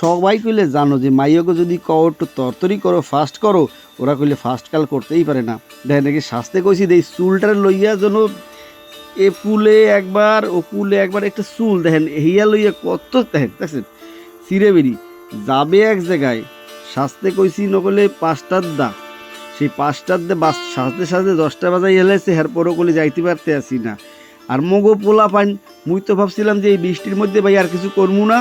সবাই কইলে জানো যে মাইয়াকে যদি কও একটু তরতরি করো ফাস্ট করো, ওরা কইলে ফাস্ট কাল করতেই পারে না। দেখেন নাকি শাস্তে কইছি দেই চুলটার লইয়া যেন এ পুলে একবার, ও পুলে একবার একটা চুল, দেখেন হিয়া লইয়া কত, দেখেন, দেখছেন? সিরে বেরি, যাবে এক জায়গায়, শাস্তে কইছি নকলে পাঁচটার দা। সেই পাঁচটার দে বাস, সাজতে সাজতে দশটা বাজাই এলাইছে হের পরও কলে যাইতে পারতে আসি না। আর মগো পোলা পান মুই তো ভাবছিলাম যে এই বৃষ্টির মধ্যে ভাই আর কিছু করব না।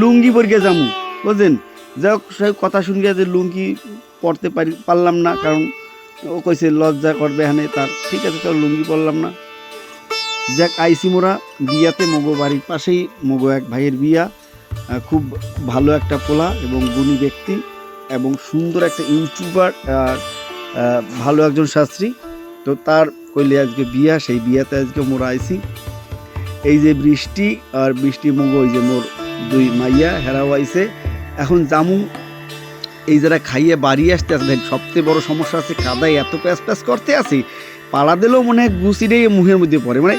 লুঙ্গি পরিকে যামু, বুঝলেন? যাই হোক কথা শুনিয়া যে লুঙ্গি পরতে পারি, পারলাম না, কারণ ও কইছে লজ্জা করবে এখানে, তার ঠিক আছে, চল লুঙ্গি পরলাম না। যাক আইসি মোরা, বিয়াতে মগো বাড়ির পাশেই, মগো এক ভাইয়ের বিয়া খুব ভালো একটা পোলা এবং গুণী ব্যক্তি এবং সুন্দর একটা ইউটিউবার, আর ভালো একজন শাস্ত্রী। তো তার কইলে আজকে বিয়া, সেই বিয়াতে আজকে মোরা আইসি এই যে বৃষ্টি, আর বৃষ্টি মগো ওই যে মোর দুই মাইয়া হেরাও আইছে। এখন জামু এই যারা খাইয়ে বাড়ি আসতে আছে সবচেয়ে বড় সমস্যা আছে, কাদায় এত প্যাস প্যাস করতে আছে, পাড়া দিলেও মনে হয় গুছিটাই মুহের মধ্যে পড়ে। মানে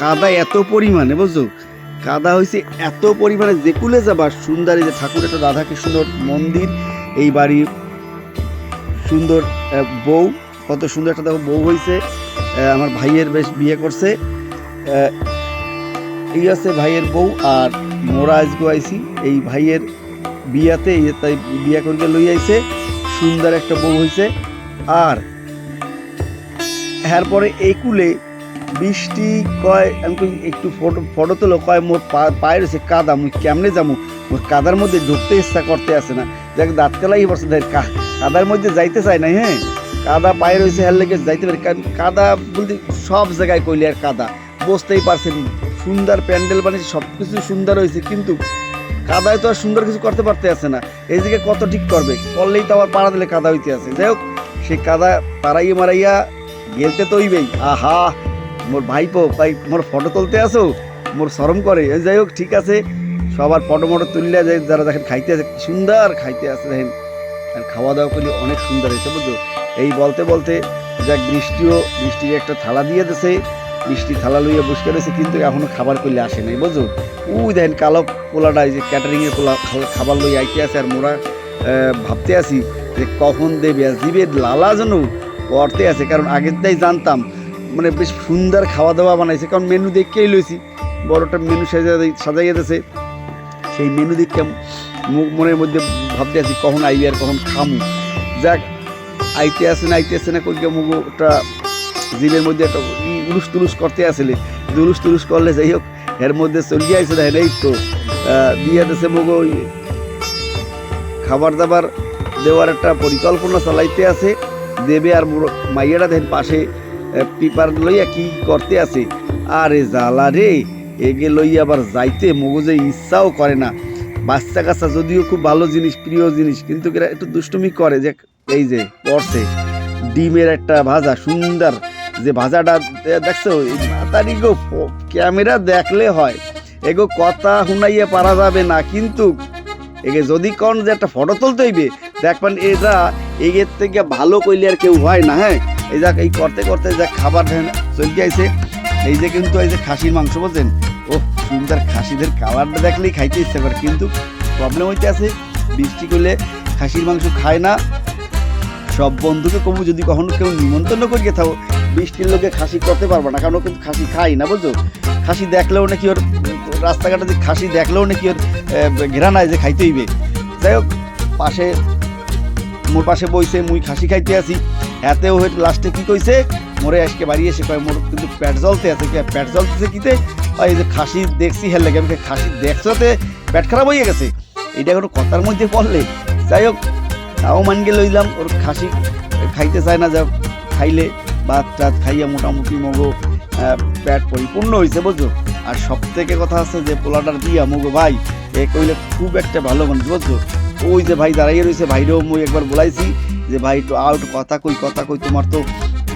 কাদা এত পরিমাণে, বুঝছ? কাদা হয়েছে এত পরিমাণে যে কুলে যাবার সুন্দর এই যে ঠাকুর একটা রাধা কৃষ্ণর মন্দির, এই বাড়ির সুন্দর বউ, কত সুন্দর একটা দেখো বউ হয়েছে আমার ভাইয়ের বেশ বিয়ে করছে এই আছে ভাইয়ের বউ আর মোরা আজকে আইছি, এই ভাইয়ের বিয়াতে তাই বিয়া করিকে লই আইছে, সুন্দর একটা বউ হয়েছে আর এর পরে এই কুলে বৃষ্টি কয়, আমি একটু ফটো ফটো তোলো, কয় মোর পায়ের পায়ে কাদা, মুই কেমনে যাব? মোর কাদার মধ্যে ঢুকতে ইচ্ছা করতে আসে না। দেখ দাঁত কালাই বসে কা- কাদার মধ্যে যাইতে চাই না হ্যাঁ? কাদা পায়ে রয়েছে হের লেগে যাইতে পারে। কাদা বলতে সব জায়গায় কইলে আর কাদা। বুঝতেই পারছেন সুন্দর প্যান্ডেল বানিয়েছে সব কিছু সুন্দর হয়েছে, কিন্তু কাদায় তো আর সুন্দর কিছু করতে পারতে আছে না। এই দিকে কত ঠিক করবে? করলেই তো আবার পাড়া দিলে কাদা হইতে আছে। যাই হোক সেই কাদা পাড়াইয়া মারাইয়া গেলতে তো হইবেই। আহা, মোর ভাইপো ভাই মোর ফটো তুলতে আসো? মোর শরম করে। যাই হোক, ঠিক আছে। সবার ফটো মটো তুললে যে যারা দেখেন খাইতে আছে সুন্দর খাইতে আছে দেখেন। আর খাওয়া দাওয়া করলে অনেক সুন্দর হয়েছে, বুঝছ? এই বলতে বলতে যাক, বৃষ্টিও, বৃষ্টির একটা থালা দিয়ে দিছে। বৃষ্টি থালা লইয়া বসে রয়েছে, কিন্তু এখনও খাবার করলে আসে নাই, বুঝছ? উই দেন, কালো পোলাটা যে ক্যাটারিং এর পোলা খাবার লই আইতে আছে, আর মোরা ভাবতে আছি যে কখন দেবে, আর লালা যেন করতে আছে, কারণ আগের তাই জানতাম মানে বেশ সুন্দর খাওয়া দাওয়া বানাইছে, কারণ মেনু দেখেই লইছি, বড়টা মেনু সাজা সাজাইয়া দিয়েছে, সেই মেনু দেখে মনের মধ্যে ভাবতে আছি কখন আইবি আর কখন খামু। যাক, আইতে আসে না, আইতে আসে না, কইকে মুগটা জিভের মধ্যে একটা উলুস তুলুস করতে আসলে। উলুস তুলুস করলে যাই হোক, এর মধ্যে চলিয়ে আইসে দেখেন এই তো দিয়ে দেশে মুগ খাবার দাবার দেওয়ার একটা পরিকল্পনা চালাইতে আছে। দেবে আর মাইয়াটা দেখেন পাশে পিপার লইয়া কি করতে আছে। আরে জ্বালা রে, এগে লইয়া আবার যাইতে মগজে ইচ্ছাও করে না। বাচ্চা কাচ্চা যদিও খুব ভালো জিনিস, প্রিয় জিনিস, কিন্তু এরা একটু দুষ্টুমি করে। যে এই যে, পড়ছে, ডিমের একটা ভাজা, সুন্দর। যে ভাজাটা দে- দেখছ, এই মাতারি গো ক্যামেরা দেখলে হয়। এগো কথা শুনাইয়ে পারা যাবে না, কিন্তু এগে যদি কোন যে একটা ফটো তুলতে হইবে দেখবেন এটা এগের থেকে ভালো কইলে আর কেউ হয় না হ্যাঁ? এই যাক, এই করতে করতে যা খাবার চলতে আইছে। এই যে কিন্তু এই যে খাসির মাংস বলছেন ও সুন্দর খাসিদের কালারটা দেখলেই খাইতে ইচ্ছে করে, কিন্তু প্রবলেম হইতে আছে, বৃষ্টি করলে খাসির মাংস খায় না। সব বন্ধুকে কমু, যদি কখনো কেউ নিমন্ত্রণ করিয়ে থাকো বৃষ্টির লোকে খাসি করতে পারব না, কারণ কিন্তু খাসি খাই না, বুঝছ? খাসি দেখলেও নাকি ওর, রাস্তাঘাটে যে খাসি দেখলেও নাকি ওর ঘেরা নাই যে খাইতে হইবে। যাই হোক, পাশে, মোর পাশে বইছে, মুই খাসি খাইতে আছি। এতেও হয়ে লাস্টে কি কইছে, মোরে আজকে বাড়ি এসে কয়, মোর কিন্তু পেট জ্বলতে আছে, কি পেট জ্বলতেছে কিতে? ওই যে খাসি দেখছি হেল লাগে আমি খাসি দেখছোতে পেট খারাপ হয়ে গেছে। এটা কোনো কথার মধ্যে পড়লে। যাই হোক, তাও মানকে লইলাম, ওর খাসি খাইতে চায় না যা খাইলে ভাত টাত খাইয়া মোটামুটি মগো পেট পরিপূর্ণ হয়েছে বুঝছ? আর সব থেকে কথা আছে যে পোলাটার দিয়া মগো ভাই, এ কইলে খুব একটা ভালো মানুষ, বুঝছ? ওই যে ভাই দাঁড়াইয়ে রয়েছে ভাইরেও মুই একবার বলাইছি যে ভাই একটু আউট কথা কই কথা কই, তোমার তো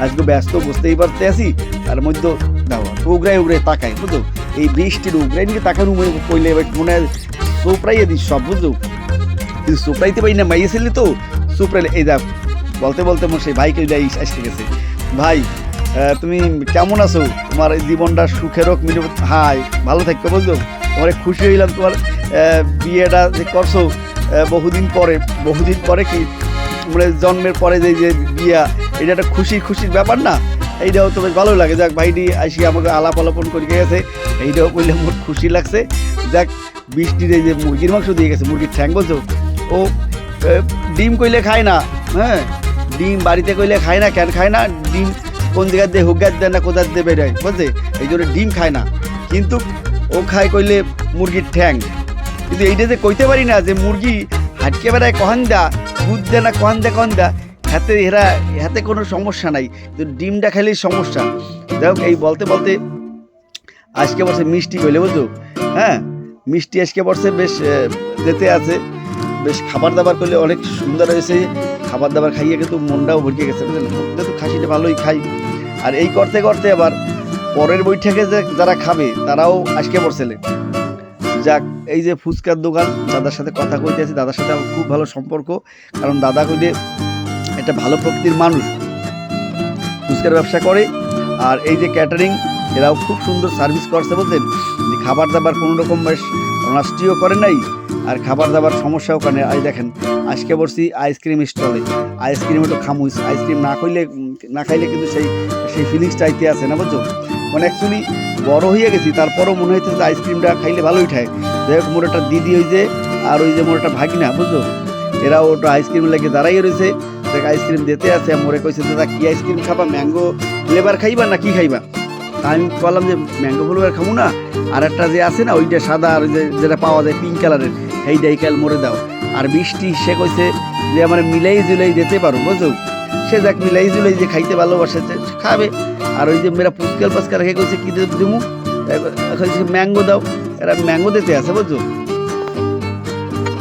আজকে ব্যস্ত বুঝতেই পারতে আছি। তার মধ্যে দাও উগরাই উগরাই তাকাই এই বৃষ্টির উগরাই নিয়ে মনে কইলে এবার মনে সোপড়াইয়ে দিস সব, বুঝছ? কিন্তু সুপ্রাইতে পারি না মাইয়েছিলি তো সুপ্রাইলে এই দেখ বলতে বলতে মোর সেই ভাইকে এসে গেছে। ভাই তুমি কেমন আছো? তোমার এই জীবনটা সুখের হোক মিলে হাই, ভালো থাকবে বুঝছ ও পরে খুশি হইলাম, তোমার বিয়েটা যে করছ বহুদিন পরে বহুদিন পরে কি মানে জন্মের পরে যে যে বিয়া, এটা একটা খুশি, খুশির ব্যাপার না? এইটাও তো বেশ ভালো লাগে। যাক, ভাইটি আসি আমাকে আলাপ আলাপন করে গেছে। এইটাও বললে মোট খুশি লাগছে। যাক, বৃষ্টির এই যে মুরগির মাংস দিয়ে গেছে, মুরগির ঠ্যাং, বলছো? ও ডিম কইলে খায় না হ্যাঁ? ডিম বাড়িতে কইলে খায় না, কেন খায় না? ডিম কোন জায়গার দিয়ে হুগার দেয় না, কোথার দিয়ে বেরোয় বুঝছে এই জন্য ডিম খায় না। কিন্তু ও খায় কইলে মুরগির ঠ্যাং। কিন্তু এইটা যে কইতে পারি না যে মুরগি হাটকে বেড়ায় কহান দা দুধ দেয় না, কহান দা কহান দা হাতে এরা, হাতে কোনো সমস্যা নাই। কিন্তু ডিমটা খেলেই সমস্যা। যাই এই বলতে বলতে আজকে বসে মিষ্টি কইলে, বুঝছ? হ্যাঁ? মিষ্টি আজকে বসে বেশ যেতে আছে। বেশ খাবার দাবার করলে অনেক সুন্দর হয়েছে। খাবার দাবার খাইয়ে কিন্তু মনটাও ভরকে গেছে, বুঝলেন? তো খাসিটা ভালোই খাই। আর এই করতে করতে আবার পরের বৈঠকে যে যারা খাবে, তারাও আজকে পড়ছেলে যাক, এই যে ফুচকার দোকান, দাদার সাথে কথা কইতে আছি, দাদার সাথে আমার খুব ভালো সম্পর্ক। কারণ দাদা কইলে একটা ভালো প্রকৃতির মানুষ। ফুচকার ব্যবসা করে, আর এই যে ক্যাটারিং এরাও খুব সুন্দর সার্ভিস করছে বলতেন যে খাবার দাবার কোনো রকম বেশ নষ্টিও করে নাই আর খাবার দাবার সমস্যা ওখানে। আজ দেখেন আজকে বসছি আইসক্রিম স্টলে। আইসক্রিম একটু খামুইস আইসক্রিম না খাইলে না খাইলে কিন্তু সেই সেই ফিলিংসটা আইতে আছে, না বুঝছ? মানে অ্যাকচুয়ালি বড় হয়ে গেছি, তারপরও মনে হইতেছে যে আইসক্রিমটা খাইলে ভালোই ঠায়। যাই হোক, মোর একটা দিদি ওই যে, আর ওই যে মোর একটা ভাগিনা, বুঝছ? এরা ওটা আইসক্রিম লেগে দাঁড়াই রয়েছে দেখ, আইসক্রিম দিতে আছে মোরে কইছে দাদা কি আইসক্রিম খাবা? ম্যাঙ্গো ফ্লেভার খাইবা না কি খাইবা? তা আমি বললাম যে, ম্যাঙ্গো ফ্লেভার খাব না। আর একটা যে আছে না, ওইটা সাদা আর যে, যেটা পাওয়া যায় পিঙ্ক কালারের সেইটাই কাল মরে দাও আর বৃষ্টি সে কইছে যে আমার মিলাই জুলাই যেতে পারো, বুঝছ? সে যাক মিলাই জুলাই যে খাইতে ভালোবাসে, সে খাবে। আর ওই যে মেরা পুচকাল পাসকা রেখে কইছে, কি দেবো ম্যাঙ্গো দাও। এরা ম্যাঙ্গো দিতে আছে, বুঝছ?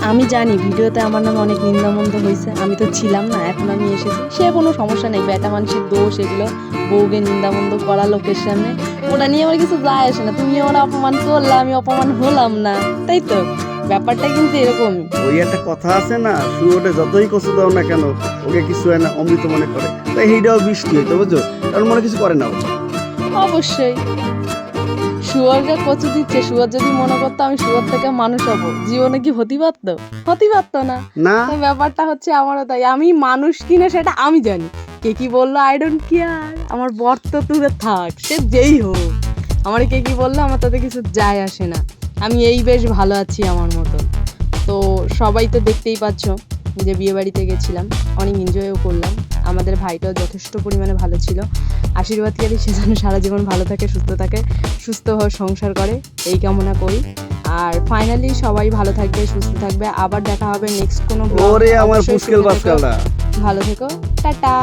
আমি জানি ভিডিওতে আমার নামে অনেক নিন্দামন্দ হয়েছে আমি তো ছিলাম না, এখন আমি এসেছি। সে কোনো সমস্যা নেই বেটা মানুষের দোষ এগুলো। বউকে নিন্দামন্দ করা লোকের সামনে। ওটা নিয়ে আমার কিছু যায় আসে না। তুমি ওরা অপমান করলে, আমি অপমান হলাম না। তাই তো? ব্যাপারটা কিন্তু এরকমই ওই একটা কথা আছে না শুয়োটা যতই কষ্ট দাও না কেন ওকে কিছু হয় না অমৃত মনে করে। তাই সেইটাও বৃষ্টি হইতো বুঝছ? কারণ মনে কিছু করে না অবশ্যই। শুয়োরকে কচু দিচ্ছে শুয়োর যদি মনে করতো আমি শুয়োর থেকে মানুষ হব জীবনে কি হতে পারতো হতে পারতো না। না। ব্যাপারটা হচ্ছে আমারও তাই। আমি মানুষ কিনা সেটা আমি জানি। কে কি বলল আই ডোন্ট কেয়ার আমার বর তো দূরে থাক সে যেই হোক। আমার কে কি বলল আমার তাতে কিছু যায় আসে না। আমি এই বেশ ভালো আছি আমার মতন। তো সবাই তো দেখতেই পাচ্ছ যে বিয়ে বাড়িতে গেছিলাম অনেক এনজয়ও করলাম। আমাদের ভাইটাও যথেষ্ট পরিমাণে ভালো ছিল। আশীর্বাদ করি সে যেন সারা জীবন ভালো থাকে সুস্থ থাকে সুস্থভাবে সংসার করে এই কামনা করি। আর ফাইনালি সবাই ভালো থাকবে সুস্থ থাকবে। আবার দেখা হবে নেক্সট কোনো ভালো থেকো। টাটা।